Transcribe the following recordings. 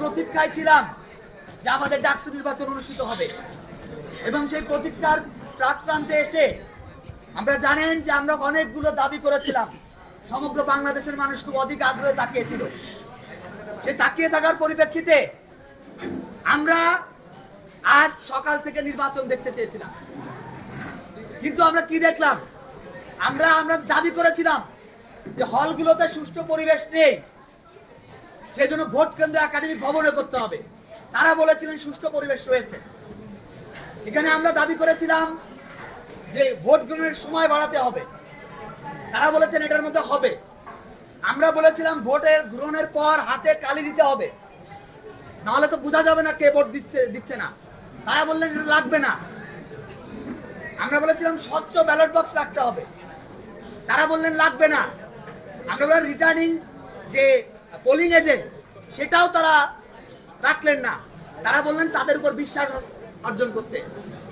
প্রতীক্ষায় ছিলাম যে আমাদের ডাকসু নির্বাচন অনুষ্ঠিত হবে। এবং সেই প্রতীক্ষার প্রাক প্রান্তে এসে আমরা জানেন যে আমরা অনেকগুলো দাবি করেছিলাম। সমগ্র বাংলাদেশের মানুষ খুব অধিক আগ্রহে তাকিয়েছিল। সে তাকিয়ে থাকার পরিপ্রেক্ষিতে আমরা আজ সকাল থেকে নির্বাচন দেখতে চেয়েছিলাম। কিন্তু আমরা কি দেখলাম? আমরা আমরা দাবি করেছিলাম যে হলগুলোতে সুষ্ঠু পরিবেশ নেই। সেই জন্য ভোট কেন্দ্র একাডেমিক ভবনে করতে হবে। তারা বলেছিলেন সুষ্ঠু পরিবেশ রয়েছে। এখানে আমরা দাবি করেছিলাম যে ভোট গ্রহণের সময় বাড়াতে হবে। তারা বলেছেন এটার মধ্যে হবে। আমরা বলেছিলাম ভোটের গ্রহণের পর হাতে কালি দিতে হবে। নাহলে তো বোঝা যাবে না কে ভোট দিচ্ছে দিচ্ছে না। তারা বললেন এটা লাগবে না। আমরা বলেছিলাম স্বচ্ছ ব্যালট বক্স রাখতে হবে। তারা বললেন লাগবে না। আমরা বললাম রিটার্নিং যে পোলিং এজেন্ট সেটাও তারা রাখলেন না। তারা বললেন তাদের উপর বিশ্বাস অর্জন করতে।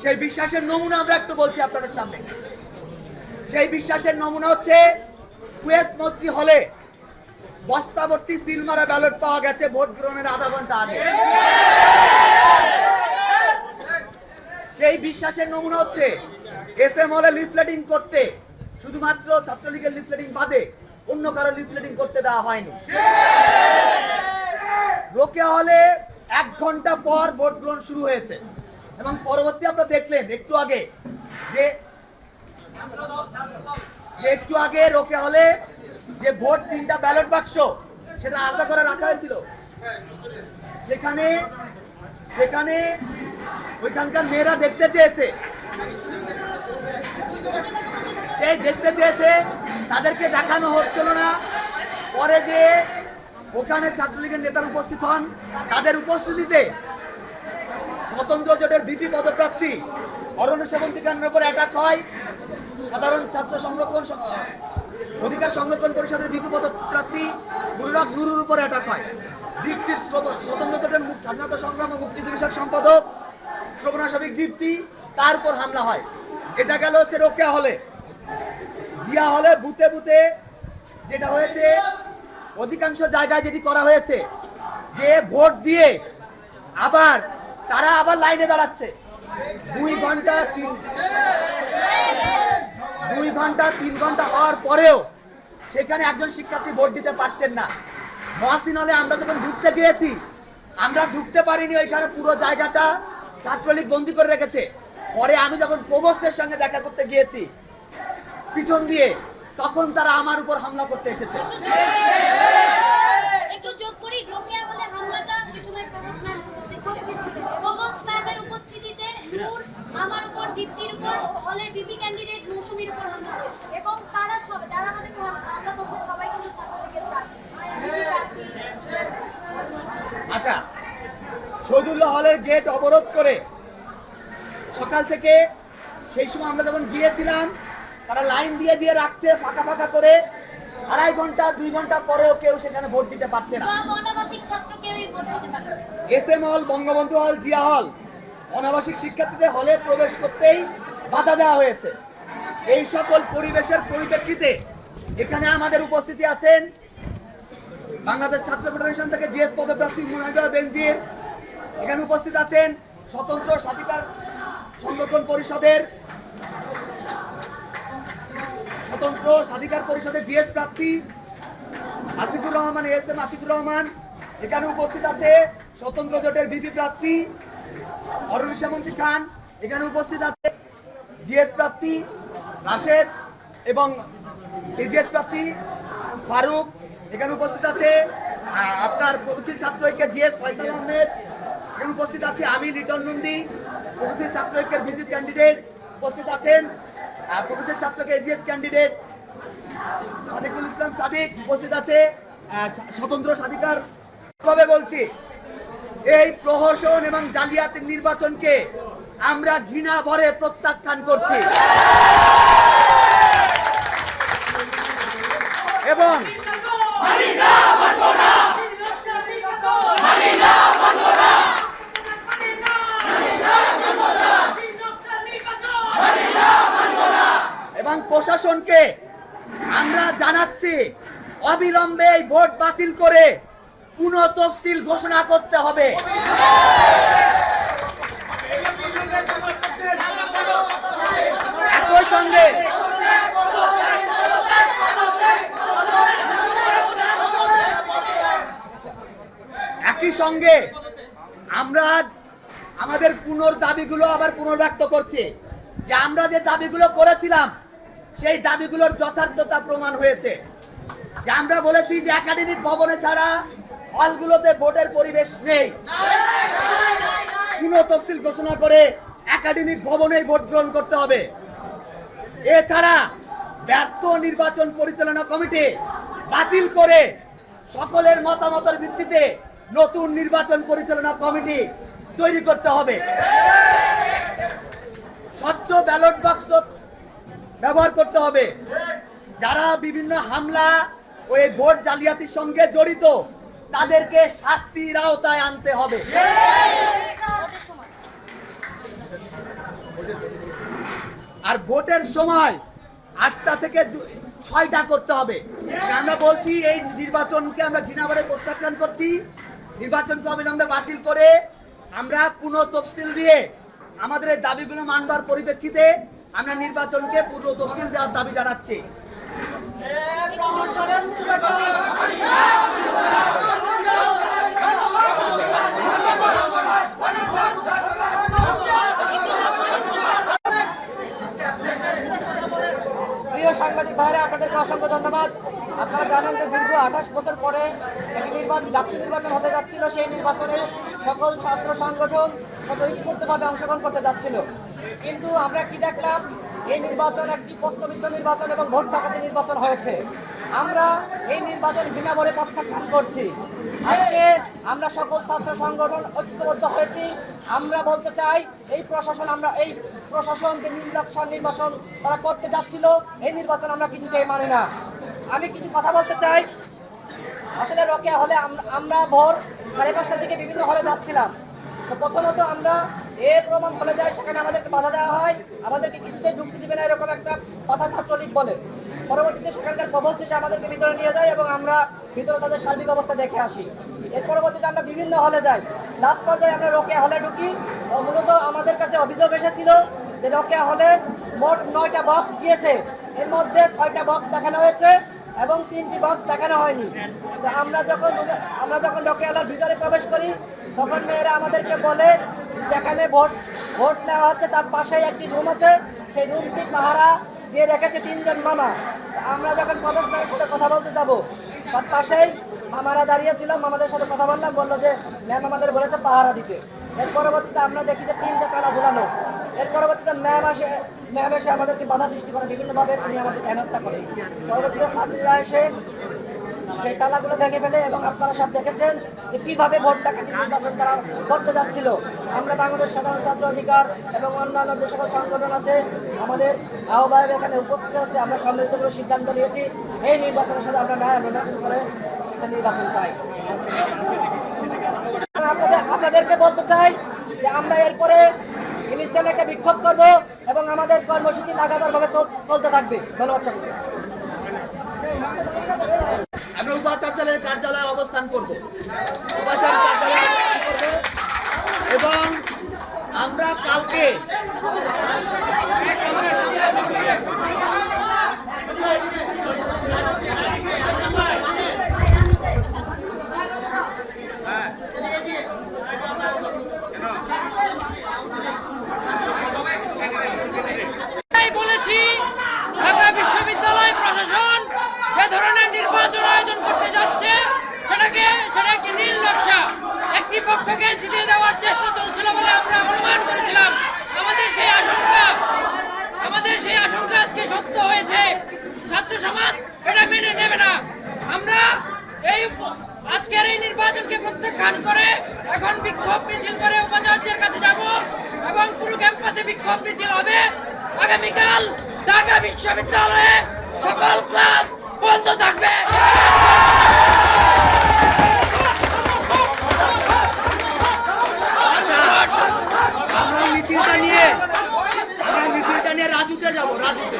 সেই বিশ্বাসের নমুনা আমরা একটু বলছি আপনাদের সামনে। সেই বিশ্বাসের নমুনা হচ্ছে কুয়েত মন্ত্রী হলে বস্তাবর্তী সিলমারা ব্যালট পাওয়া গেছে ভোট গ্রহণের আধা ঘণ্টা আগে। সেই বিশ্বাসের নমুনা হচ্ছে এস এম হলে লিফলেটিং করতে। শুধুমাত্র ছাত্রলীগের লিফলেটিং বাদে অন্য কারও লিফলেটিং করতে দেওয়া হয়নি। রোকে হলে এক ঘণ্টা পর ভোট গ্রহণ শুরু হয়েছে। এবং পরবর্তী আপনারা দেখলেন একটু আগে যে একটু আগে রোকে হলে যে ভোট তিনটা ব্যালট বাক্স সেটা আলাদা করে রাখা হয়েছিল। সেখানে সেখানে ওইখানকার মেয়েরা দেখতে চেয়েছে। সেই দেখতে চেয়েছে তাদেরকে দেখানো হচ্ছিল না। পরে যে ওখানে ছাত্রলীগের নেতারা উপস্থিত হন, তাদের উপস্থিতিতে স্বতন্ত্র জোটের ভিপি পদপ্রার্থী অরণ্য সেবন্তী কেন্দ্রের উপর অ্যাটাক হয়। সাধারণ ছাত্র সংরক্ষণ অধিকার সংরক্ষণ পরিষদের ভিপি পদপ্রার্থী নুরুরাগ নুরুর উপর অ্যাটাক হয়। দীপ্তির স্বতন্ত্র জোটের স্বাধীনতা সংগ্রাম ও মুক্তিযুদ্ধ বিষয়ক সম্পাদক শ্রবণা সাবিক দীপ্তি তার উপর হামলা হয়। এটা গেল হচ্ছে রোকেয়া হলে। জিয়া হলে বুতে বুতে যেটা হয়েছে, অধিকাংশ জায়গায় যেটি করা হয়েছে, যে ভোট দিয়ে আবার তারা আবার লাইনে দাঁড়াচ্ছে। দুই ঘণ্টা তিন, দুই ঘণ্টা তিন ঘণ্টা হওয়ার পরেও সেখানে একজন শিক্ষার্থী ভোট দিতে পারছেন না। মহাসিন হলে আমরা যখন ঢুকতে গিয়েছি, আমরা ঢুকতে পারিনি ওইখানে পুরো জায়গাটা। ছাত্রলীগ বন্দি করে রেখেছে। পরে আমি যখন প্রবোস্টের সঙ্গে দেখা করতে গিয়েছি পিছন দিয়ে তখন তারা আমার উপর হামলা করতে এসেছে। একটু যোগ করি রোকেয়া হলে হামলাটা ওই সময় প্রবোধ ম্যাম উপস্থিত ছিলেন প্রবোধ ম্যামের উপস্থিতিতে নূর আমার উপর দীপ্তির উপর হলের বিপি ক্যান্ডিডেট মৌসুমীর উপর হামলা হয়েছে। এবং তারা সব যারা আমাদেরকে হামলা করছে সবাই কিন্তু ছাত্রলীগের প্রার্থী আচ্ছা হলের গেট অবরোধ করে সকাল থেকে সেই সময় আমরা যখন গিয়েছিলাম তারা লাইন দিয়ে দিয়ে রাখছে ফাঁকা ফাঁকা করে। আড়াই ঘণ্টা দুই ঘণ্টা পরেও কেউ সেখানে ভোট দিতে পারছে না। এস এম হল বঙ্গবন্ধু হল জিয়া হল। অনাবাসিক শিক্ষার্থীদের হলে প্রবেশ করতেই বাধা দেওয়া হয়েছে। এই সকল পরিবেশের পরিপ্রেক্ষিতে এখানে আমাদের উপস্থিতি আছেন বাংলাদেশ ছাত্র ফেডারেশন থেকে জিএস পদপ্রার্থী মুনাজা বেনজির। এখানে উপস্থিত আছেন স্বতন্ত্র স্বাধিকার সংরক্ষণ পরিষদের স্বতন্ত্র স্বাধিকার পরিষদের জিএস প্রার্থী আসিফুর রহমান, এস এম আসিফুর রহমান, এখানে উপস্থিত আছে স্বতন্ত্র জোটের বিপি প্রার্থী অরুণ শ্যামন্তী খান, এখানে উপস্থিত আছে জিএস প্রার্থী রাশেদ এবং এজিএস প্রার্থী ফারুক, এখানে উপস্থিত আছে আপনার প্রগতিশীল ছাত্র ঐক্যের জিএস ফয়সাল আহমেদ, এখানে উপস্থিত আছে আমি লিটন নন্দী প্রগতিশীল ছাত্র ঐক্যের বিপি ক্যান্ডিডেট উপস্থিত আছেন প্রগতিশীল ছাত্রকে এজিএস ক্যান্ডিডেট সাদিকুল ইসলাম সাদিক উপস্থিত আছে। স্বতন্ত্র সাধিকার ভাবে বলছি? এই প্রহসন এবং জালিয়াতির নির্বাচনকে আমরা ঘৃণা ভরে প্রত্যাখ্যান করছি। এবং প্রশাসনকে আমরা জানাচ্ছি, অবিলম্বে এই ভোট বাতিল করে পুনঃ তফসিল ঘোষণা করতে হবে। একই সঙ্গে একই সঙ্গে আমরা আমাদের পুনর দাবিগুলো আবার পুনর্ব্যক্ত করছি। যে আমরা যে দাবিগুলো করেছিলাম সেই দাবিগুলোর যথার্থতা প্রমাণ হয়েছে। যে আমরা বলেছি যে একাডেমিক ভবনে ছাড়া হলগুলোতে ভোটের পরিবেশ নেই। পুনঃ তফসিল ঘোষণা করে একাডেমিক ভবনেই ভোট গ্রহণ করতে হবে। এছাড়া ব্যর্থ নির্বাচন পরিচালনা কমিটি বাতিল করে সকলের মতামতের ভিত্তিতে নতুন নির্বাচন পরিচালনা কমিটি তৈরি করতে হবে। স্বচ্ছ ব্যালট বাক্স ব্যবহার করতে হবে। যারা বিভিন্ন হামলা ও এই ভোট জালিয়াতির সঙ্গে জড়িত, তাদেরকে শাস্তির আওতায় আনতে হবে। আর ভোটের সময় আটটা থেকে ছয়টা করতে হবে। আমরা বলছি, এই নির্বাচনকে আমরা ঘৃণাভাবে প্রত্যাখ্যান করছি। নির্বাচনকে অবিলম্বে বাতিল করে আমরা পুনঃ তফসিল দিয়ে আমাদের দাবিগুলো মানবার পরিপ্রেক্ষিতে আমরা নির্বাচনকে পূর্ণ তফসিল দেওয়ার দাবি জানাচ্ছি। প্রিয় সাংবাদিক ভাইরা, আপনাদেরকে অসংখ্য ধন্যবাদ। আপনারা জানেন যে দীর্ঘ আঠাশ বছর পরে একটি নির্বাচন ডাকসু নির্বাচন হতে যাচ্ছিল। সেই নির্বাচনে সকল ছাত্র সংগঠন অংশগ্রহণ করতে যাচ্ছিল। কিন্তু আমরা কি দেখলাম? এই নির্বাচন একটি প্রস্তাবিত নির্বাচন এবং ভোট ডাকাতি নির্বাচন হয়েছে। আমরা এই নির্বাচন বিনা বলে প্রত্যাখ্যান করছি। আজকে আমরা সকল ছাত্র সংগঠন ঐক্যবদ্ধ হয়েছি। আমরা বলতে চাই, এই প্রশাসন আমরা, এই প্রশাসন যে নির্বাচন নির্বাচন তারা করতে যাচ্ছিল, এই নির্বাচন আমরা কিছুতেই মানে না। আমি কিছু কথা বলতে চাই। আসলে রোকেয়া হলে আমরা ভোর সাড়ে পাঁচটার দিকে বিভিন্ন হলে যাচ্ছিলাম। তো প্রথমত আমরা এ প্রমাণ হলে যাই সেখানে আমাদেরকে বাধা দেওয়া হয়। আমাদেরকে কিছুতেই ঢুকতে দিবে না, এরকম একটা কথা ছাত্রলীগ বলে। পরবর্তীতে সেখানকার প্রবস্থ এসে আমাদেরকে ভিতরে নিয়ে যায় এবং আমরা ভিতরে তাদের সার্বিক অবস্থা দেখে আসি। এর পরবর্তীতে আমরা বিভিন্ন হলে যাই। লাস্ট পর্যায়ে আমরা রোকেয়া হলে ঢুকি। মূলত আমাদের কাছে অভিযোগ এসেছিল যে রোকেয়া হলে মোট নয়টা বক্স গিয়েছে। এর মধ্যে ছয়টা বক্স দেখানো হয়েছে এবং তিনটি বক্স দেখানো হয়নি। আমরা যখন আমরা যখন রকেয়ালার ভিতরে প্রবেশ করি, তখন মেয়েরা আমাদেরকে বলে যেখানে ভোট ভোট নেওয়া হচ্ছে, তার পাশেই একটি রুম আছে। সেই রুমটি পাহারা দিয়ে রেখেছে তিনজন মামা। আমরা যখন করার সাথে কথা বলতে যাব, তার পাশেই মামারা দাঁড়িয়েছিলাম মামাদের সাথে কথা বললাম, বলল যে ম্যাম আমাদের বলেছে পাহারা দিতে। এর পরবর্তীতে আমরা দেখি যে তিনটা তালা ঝুলানো। এর পরবর্তীতে ম্যাম আসে ম্যাম এসে আমাদেরকে বাধা সৃষ্টি করে, বিভিন্নভাবে তিনি আমাদের হেনস্থা করে। পরবর্তীতে ছাত্রীরা এসে সেই তালাগুলো ভেঙে ফেলে এবং আপনারা সব দেখেছেন যে কীভাবে ভোট ডাকাতি নির্বাচন তারা করতে যাচ্ছিল। আমরা বাংলাদেশ সাধারণ ছাত্র অধিকার এবং অন্যান্য যে সকল সংগঠন আছে, আমাদের আহ্বায়ক এখানে উপস্থিত আছে আমরা সম্মিলিত করে সিদ্ধান্ত নিয়েছি, এই নির্বাচনের সাথে আমরা ন্যায় অনুমান করে নির্বাচন চাই। আপনাদের, আপনাদেরকে বলতে চাই যে আমরা এরপরে ইনস্ট্যান্ট একটা বিক্ষোভ করব এবং আমাদের কর্মসূচি লাগাতারভাবে চল- চলতে থাকবে। ধন্যবাদ সকলকে। আমরা উপাচার্য করব। এবং আমরা কালকে তাই বলেছি ঢাকা বিশ্ববিদ্যালয় প্রশাসন যে ধরনের নির্বাচন আয়োজন করতে যাচ্ছে সেটাকে সেটা একটি নীল নকশা একটি পক্ষকে জিতিয়ে দেওয়ার চেষ্টা চলছিল বলে আমরা অনুমান করেছিলাম আমাদের সেই আশঙ্কা আমাদের সেই আশঙ্কা আজকে সত্য হয়েছে ছাত্র সমাজ এটা মেনে নেবে না আমরা এই উপ- আজকের এই নির্বাচনকে প্রত্যাখ্যান করে এখন বিক্ষোভ মিছিল করে উপাচার্যের কাছে যাব এবং পুরো ক্যাম্পাসে বিক্ষোভ মিছিল হবে আগামীকাল ঢাকা বিশ্ববিদ্যালয়ে সকল ক্লাস বন্ধ থাকবে আচ্ছা আমরা মিছিলটা নিয়ে আমরা মিছিলটা নিয়ে রাজুতে যাব রাজুতে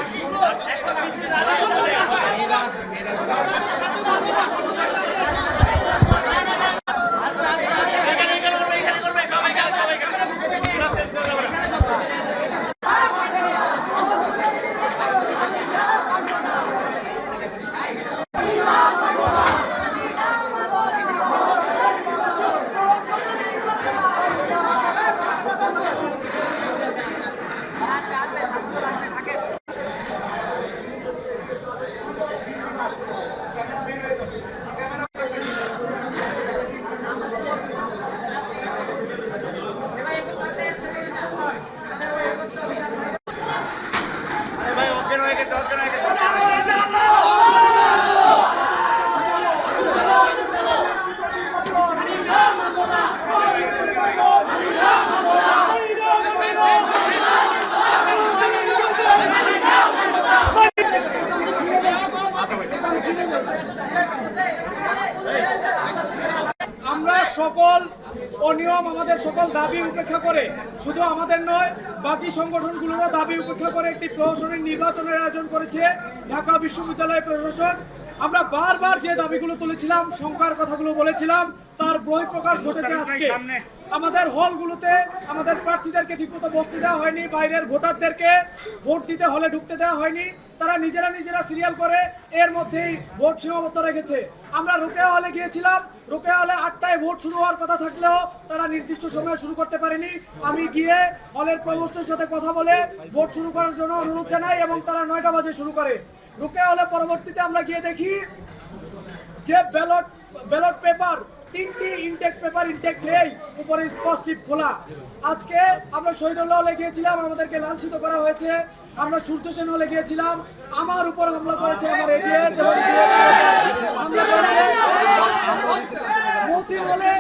সকল অনিয়ম আমাদের সকল দাবি উপেক্ষা করে শুধু আমাদের নয় বাকি সংগঠনগুলোরও দাবি উপেক্ষা করে একটি প্রহসনের নির্বাচনের আয়োজন করেছে ঢাকা বিশ্ববিদ্যালয় প্রশাসন আমরা বারবার যে দাবিগুলো তুলেছিলাম সংখ্যার কথাগুলো বলেছিলাম তার বই বহিঃপ্রকাশ ঘটেছে আজকে। আমাদের হলগুলোতে আমাদের প্রার্থীদেরকে ঠিকমতো বসতে দেওয়া হয়নি বাইরের ভোটারদেরকে ভোট দিতে হলে ঢুকতে দেওয়া হয়নি। তারা নিজেরা নিজেরা সিরিয়াল করে, এর মধ্যেই ভোট সীমাবদ্ধ রেখেছে। আমরা রোকেয়া হলে গিয়েছিলাম রোকেয়া হলে আটটায় ভোট শুরু হওয়ার কথা থাকলেও তারা নির্দিষ্ট সময়ে শুরু করতে পারেনি। আমি গিয়ে হলের প্রভোস্টের সাথে কথা বলে ভোট শুরু করার জন্য অনুরোধ জানাই এবং তারা নয়টা বাজে শুরু করে। রোকেয়া হলে পরবর্তীতে আমরা গিয়ে দেখি যে ব্যালট ব্যালট পেপার তিনটি ইনটেক পেপার ইনটেক নেই উপরে স্পষ্ট খোলা। আজকে আমরা শহীদুল্লাহ হলে গিয়েছিলাম আমাদেরকে লাঞ্ছিত করা হয়েছে। আমরা সূর্য সেন হলে গিয়েছিলাম আমার উপর হামলা করেছে আমার এটিএস হামলা করেছে। হলে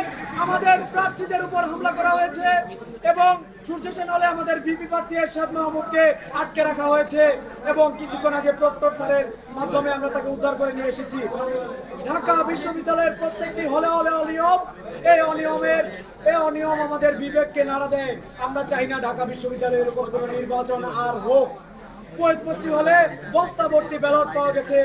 আমাদের প্রার্থীদের উপর হামলা করা হয়েছে এবং সূর্য সেন হলে আমাদের বিপি প্রার্থী এরশাদ মাহমুদকে আটকে রাখা হয়েছে এবং কিছুক্ষণ আগে প্রক্টর স্যারের মাধ্যমে আমরা তাকে উদ্ধার করে নিয়ে এসেছি। ঢাকা বিশ্ববিদ্যালয়ের প্রত্যেকটি হলে হলে অনিয়ম, এই অনিয়মের, এই অনিয়ম আমাদের বিবেককে নাড়া দেয়। আমরা চাই না ঢাকা বিশ্ববিদ্যালয়ে এরকম কোনো নির্বাচন আর হোক। পরিপত্রী হলে বস্তা ভর্তি ব্যালট পাওয়া গেছে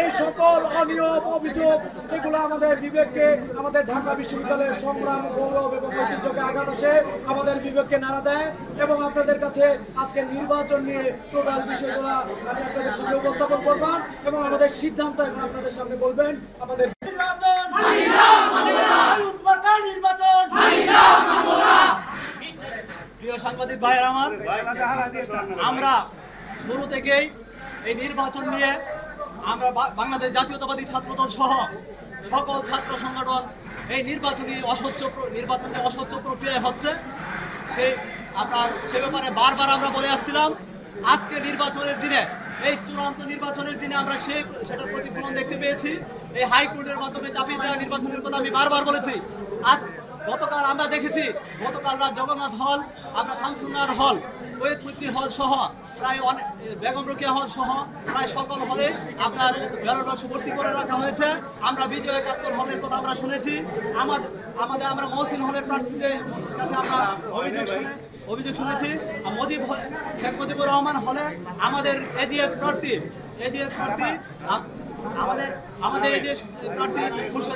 এই সকল অনিয়ম অভিযোগ, এগুলো আমাদের বিবেককে, আমাদের ঢাকা বিশ্ববিদ্যালয়ের সংগ্রাম, গৌরব এবং ঐতিহ্যকে আঘাত আসে, আমাদের বিবেককে নাড়া দেয় এবং আপনাদের কাছে আজকে নির্বাচন নিয়ে টোটাল বিষয়গুলো আমি আপনাদের সামনে উপস্থাপন করবেন এবং আমাদের সিদ্ধান্ত এখন আপনাদের সামনে বলবেন। আমাদের প্রিয় সাংবাদিক ভাইয়ের আমার, আমরা শুরু থেকেই এই নির্বাচন নিয়ে আমরা বাংলাদেশ জাতীয়তাবাদী ছাত্রদল সহ সকল ছাত্র সংগঠন এই নির্বাচনী অস্বচ্ছ নির্বাচনে অস্বচ্ছ প্রক্রিয়ায় হচ্ছে। সেই আপনার, সে ব্যাপারে বারবার আমরা বলে আসছিলাম, আজকে নির্বাচনের দিনে, এই চূড়ান্ত নির্বাচনের দিনে আমরা সেই সেটার প্রতিফলন দেখতে পেয়েছি। এই হাইকোর্টের মাধ্যমে চাপিয়ে দেওয়া নির্বাচনের কথা আমি বারবার বলেছি। আজ গতকাল আমরা দেখেছি, গতকাল রাত জগন্নাথ হল, আমরা শামসুনার হল ওয়েদ মৈত্রী হল সহ প্রায় অনেক বেগম রোকেয়া হল সহ প্রায় সকল হলে আপনার ব্যালট বাক্স ভর্তি করে রাখা হয়েছে। আমরা বিজয় একাত্তর হলের কথা আমরা শুনেছি। আমার আমাদের আমরা মহসিন হলের প্রার্থীদের কাছে আমরা অভিযোগ শুনে অভিযোগ শুনেছি। মুজিব শেখ মুজিবুর রহমান হলে আমাদের এজিএস প্রার্থী এজিএস প্রার্থী আমাদের আমাদের এই যে প্রার্থী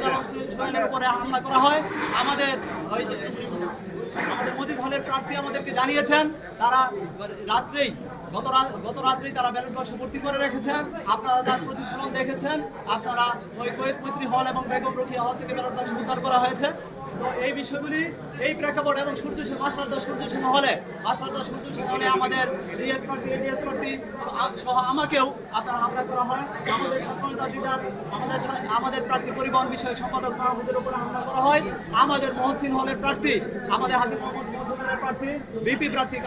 আলম সোহেলের উপরে হামলা করা হয়। আমাদের ওই আমাদের মোদী হলের প্রার্থী আমাদেরকে জানিয়েছেন, তারা রাত্রেই, গত গত রাত্রেই তারা ব্যালট বাক্স ভর্তি করে রেখেছেন। আপনারা তার প্রতিফলন দেখেছেন। আপনারা ওই কৈত মৈত্রী হল এবং বেগম রকিয়া হল থেকে ব্যালট বাক্স উদ্ধার করা হয়েছে। তো এই বিষয়গুলি, এই প্রেক্ষাপট এবং সূর্য মাস্টারদা সূর্য সেন হলে মাস্টারদা হলে আমাদের ডিএস প্রার্থী এডিএস প্রার্থী সহ আমাকেও আপনার হামলা করা হয়। আমাদের আমাদের আমাদের প্রার্থী পরিবহন বিষয়ক সম্পাদক মাহমুদের উপরে হামলা করা হয়। আমাদের মহসিন হলের প্রার্থী, আমাদের হাজির মোহাম্মদ প্রার্থী বিপি প্রার্থী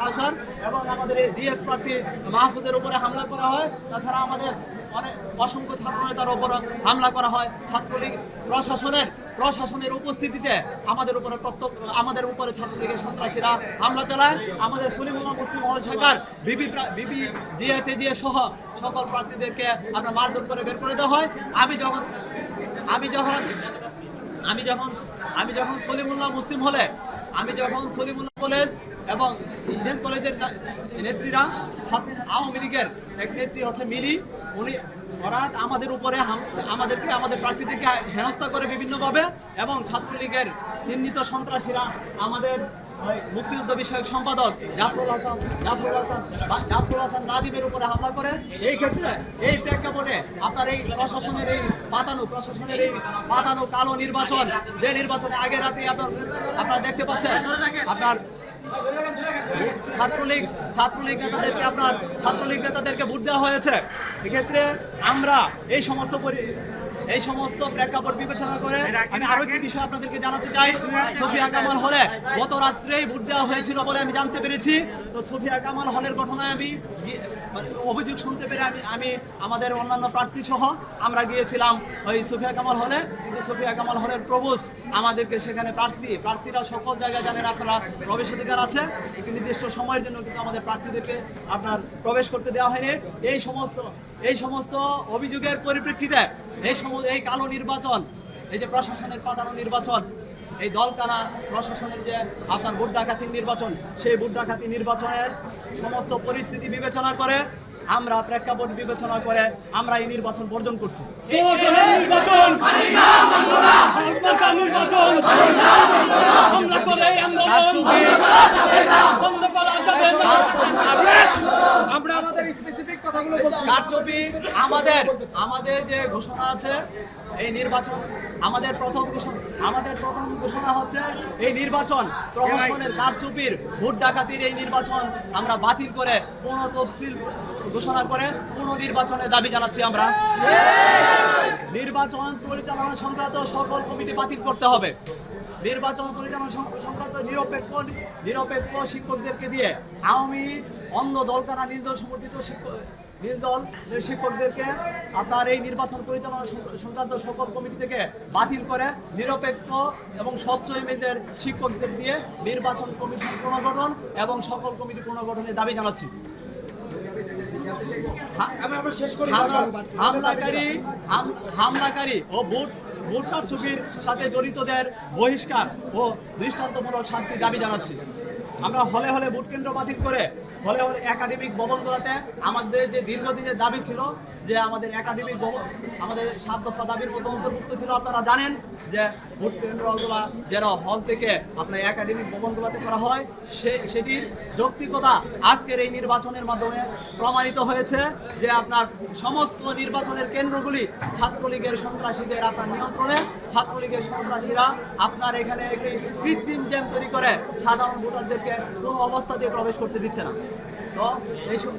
কাউসার এবং আমাদের ডিএস প্রার্থী মাহফুজের উপরে হামলা করা হয়। তাছাড়া আমাদের অনেক অসংখ্য ছাত্র নেতার উপর হামলা করা হয়। ছাত্রলীগ প্রশাসনের প্রশাসনের উপস্থিতিতে আমাদের উপরে আমাদের উপরে ছাত্রলীগের সন্ত্রাসীরা হামলা চালায়। আমাদের সলিমুল্লাহ মুসলিম হল শাখার বিপি প্রা- বিপি জিএস এজিএস সহ সকল প্রার্থীদেরকে আমরা মারধর করে বের করে দেওয়া হয়। আমি যখন আমি যখন আমি যখন আমি যখন সলিমুল্লাহ মুসলিম হলে আমি যখন সলিমুল্লাহ কলেজ এবং ইডেন কলেজের নেত্রীরা আওয়ামী লীগের এক নেত্রী হচ্ছে মিলি উনি ওরা আমাদের উপরে আমাদেরকে, আমাদের প্রার্থীদেরকে হেনস্থা করে বিভিন্নভাবে এবং ছাত্রলীগের চিহ্নিত সন্ত্রাসীরা আমাদের মুক্তিযুদ্ধ বিষয়ক সম্পাদক জাফরুল হাসান জাফরুল হাসান জাফরুল হাসান নাজিমের উপরে হামলা করে। এই ক্ষেত্রে, এই প্রেক্ষাপটে আপনার এই প্রশাসনের এই পাতানো প্রশাসনের এই পাতানো কালো নির্বাচন, যে নির্বাচনে আগে রাতে আপনার, আপনারা দেখতে পাচ্ছেন, আপনার ছাত্রলীগ ছাত্রলীগ নেতাদেরকে আপনার, ছাত্রলীগ নেতাদেরকে ভোট দেওয়া হয়েছে। এক্ষেত্রে আমরা এই সমস্ত পরি- এই সমস্ত প্রেক্ষাপট বিবেচনা করে আমি আরও একটি বিষয় আপনাদেরকে জানাতে চাই। সফিয়া কামাল হলে গত রাত্রেই ভোট দেওয়া হয়েছিল বলে আমি জানতে পেরেছি। তো সফিয়া কামাল হলের ঘটনায় আমি মানে অভিযোগ শুনতে পেরে আমি আমি আমাদের অন্যান্য প্রার্থী সহ আমরা গিয়েছিলাম ওই সোফিয়া কামাল হলে। কিন্তু সোফিয়া কামাল হলের প্রভুজ আমাদেরকে সেখানে প্রার্থী, প্রার্থীরা সকল জায়গায় জানেন আপনারা প্রবেশাধিকার আছে। একটি নির্দিষ্ট সময়ের জন্য কিন্তু আমাদের প্রার্থীদেরকে আপনার প্রবেশ করতে দেওয়া হয়নি। এই সমস্ত এই সমস্ত অভিযোগের পরিপ্রেক্ষিতে এই সম এই কালো নির্বাচন, এই যে প্রশাসনের পাতানো নির্বাচন, এই দলকানা প্রশাসনের যে আপনার ডাকাতির নির্বাচন, সেই ডাকাতি নির্বাচনের সমস্ত পরিস্থিতি বিবেচনা করে আমরা প্রেক্ষাপট বিবেচনা করে আমরা এই নির্বাচন বর্জন করছি। নির্বাচন নির্বাচন আমরা করে আন্দোলন বন্ধ করা যাবে না। আমরা আমাদের কারচুপি আমাদের আমাদের যে ঘোষণা আছে, এই নির্বাচন, আমাদের প্রথম ঘোষণা, আমাদের প্রথম ঘোষণা হচ্ছে এই নির্বাচন প্রশাসনের কারচুপির ভোট ডাকাতির এই নির্বাচন আমরা বাতিল করে পুনঃ তফসিল ঘোষণা করে পুনঃ নির্বাচনের দাবি জানাচ্ছি আমরা। নির্বাচন পরিচালনা সংক্রান্ত সকল কমিটি বাতিল করতে হবে। নির্বাচন পরিচালনা সংক্রান্ত নিরপেক্ষ নিরপেক্ষ শিক্ষকদেরকে দিয়ে আওয়ামী অন্ধ দলকানা নির্দল সমর্থিত শিক্ষক নির্দল শিক্ষকদেরকে আপনার এই নির্বাচন পরিচালনা সংক্রান্ত সকল কমিটি থেকে বাতিল করে নিরপেক্ষ এবং স্বচ্ছ ইমেজের শিক্ষকদের দিয়ে নির্বাচন কমিশন পুনর্গঠন এবং সকল কমিটি পুনর্গঠনের দাবি জানাচ্ছি। হামলাকারী হাম- হামলাকারী ও ভোট ভোট কারচুপির সাথে জড়িতদের বহিষ্কার ও দৃষ্টান্তমূলক শাস্তি দাবি জানাচ্ছি। আমরা হলে হলে ভোট কেন্দ্র বাতিল করে একাডেমিক একাডেমিক ভবনগুলোতে আমাদের যে দীর্ঘদিনের দাবি ছিল যে আমাদের একাডেমিক আমাদের সাত দফা দাবির মধ্যে অন্তর্ভুক্ত ছিল, আপনারা জানেন যে ভোট কেন্দ্রগুলো যেন হল থেকে আপনার একাডেমিক ভবনগুলোতে করা হয়, সে সেটির যৌক্তিকতা আজকের এই নির্বাচনের মাধ্যমে প্রমাণিত হয়েছে যে আপনার সমস্ত নির্বাচনের কেন্দ্রগুলি ছাত্রলীগের সন্ত্রাসীদের আপনার নিয়ন্ত্রণে, ছাত্রলীগের সন্ত্রাসীরা আপনার এখানে একটি কৃত্রিম জ্যাম তৈরি করে সাধারণ ভোটারদেরকে কোনো অবস্থাতে প্রবেশ করতে দিচ্ছে না। তো এইসব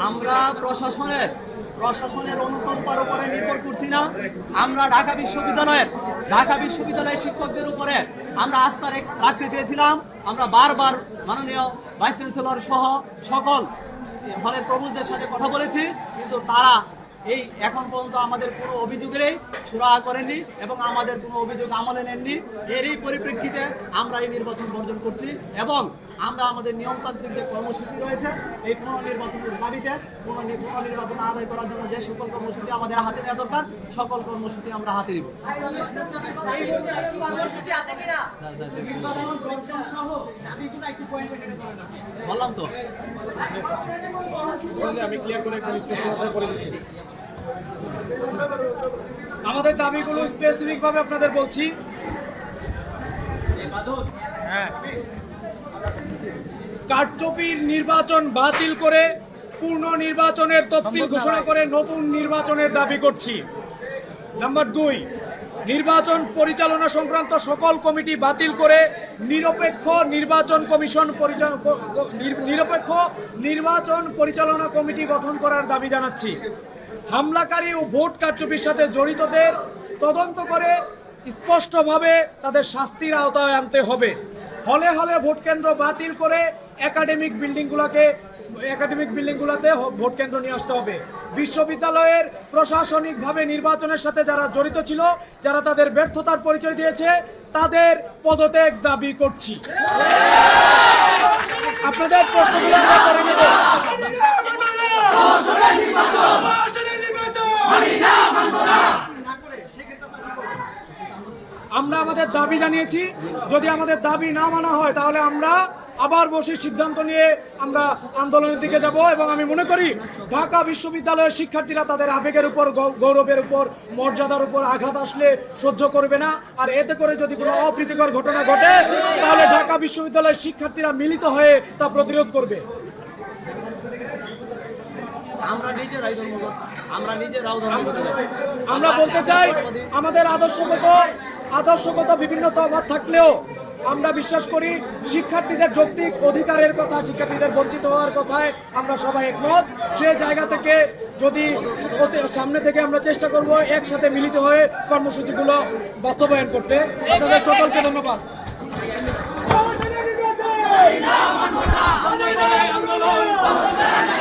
আমরা প্রশাসনের প্রশাসনের অনুকম্পার উপরে নির্ভর করছি না। আমরা ঢাকা বিশ্ববিদ্যালয়ের ঢাকা বিশ্ববিদ্যালয়ের শিক্ষকদের উপরে আমরা আস্থা রেখ- রাখতে চেয়েছিলাম। আমরা বারবার মাননীয় ভাইস চ্যান্সেলর সহ সকল হলের প্রভুদের সাথে কথা বলেছি, কিন্তু তারা এই এখন পর্যন্ত আমাদের কোনো অভিযোগেরই সুরাহা করেনি এবং আমাদের কোনো অভিযোগ আমলে নেননি। এরই পরিপ্রেক্ষিতে আমরা এই নির্বাচন বর্জন করছি এবং আমরা আমাদের নিয়মতান্ত্রিক যে কর্মসূচি রয়েছে এই পুনর্নির্বাচনের দাবিতে পুনর্নি- পুনর্নির্বাচন আদায় করার জন্য যে সকল কর্মসূচি আমাদের হাতে নেওয়া দরকার সকল কর্মসূচি আমরা হাতে দিব বললাম তো। আমি ক্লিয়ার করে দিচ্ছি। আমাদের দাবিগুলো স্পেসিফিক ভাবে আপনাদের বলছি। হ্যাঁ। কারচুপির নির্বাচন বাতিল করে পূর্ণ নির্বাচনের তফসিল ঘোষণা করে নতুন নির্বাচনের দাবি করছি। নাম্বার দুই নির্বাচন পরিচালনা সংক্রান্ত সকল কমিটি বাতিল করে নিরপেক্ষ নির্বাচন কমিশন নিরপেক্ষ নির্বাচন পরিচালনা কমিটি গঠন করার দাবি জানাচ্ছি। হামলাকারী ও ভোট কারচুপির সাথে জড়িতদের তদন্ত করে স্পষ্টভাবে তাদের শাস্তির আওতায় আনতে হবে। হলে হলে ভোট কেন্দ্র বাতিল করে একাডেমিক বিল্ডিংগুলোকে, একাডেমিক বিল্ডিংগুলোতে ভোট কেন্দ্র নিয়ে আসতে হবে। বিশ্ববিদ্যালয়ের প্রশাসনিকভাবে নির্বাচনের সাথে যারা জড়িত ছিল, যারা তাদের ব্যর্থতার পরিচয় দিয়েছে, তাদের পদত্যাগ দাবি করছি। আপনাদের প্রশ্নগুলো করে নেব। আমরা আমাদের দাবি জানিয়েছি, যদি আমাদের দাবি না মানা হয়, তাহলে আমরা আবার বসে সিদ্ধান্ত নিয়ে আমরা আন্দোলনের দিকে যাব এবং আমি মনে করি ঢাকা বিশ্ববিদ্যালয়ের শিক্ষার্থীরা তাদের আবেগের উপর গৌরবের উপর, মর্যাদার উপর আঘাত আসলে সহ্য করবে না। আর এতে করে যদি কোনো অপ্রীতিকর ঘটনা ঘটে, তাহলে ঢাকা বিশ্ববিদ্যালয়ের শিক্ষার্থীরা মিলিত হয়ে তা প্রতিরোধ করবে। আমরা নিজেরাই ধর্মঘট আমরা নিজেরাও ধর্মঘটে আমরা বলতে চাই আমাদের আদর্শগত আদর্শগত বিভিন্ন তফাৎ থাকলেও আমরা বিশ্বাস করি শিক্ষার্থীদের যৌক্তিক অধিকারের কথা শিক্ষার্থীদের বঞ্চিত হওয়ার কথায় আমরা সবাই একমত। সে জায়গা থেকে যদি সামনে থেকে আমরা চেষ্টা করব একসাথে মিলিত হয়ে কর্মসূচিগুলো বাস্তবায়ন করতে। আপনাদের সকলকে ধন্যবাদ। আন্দোলন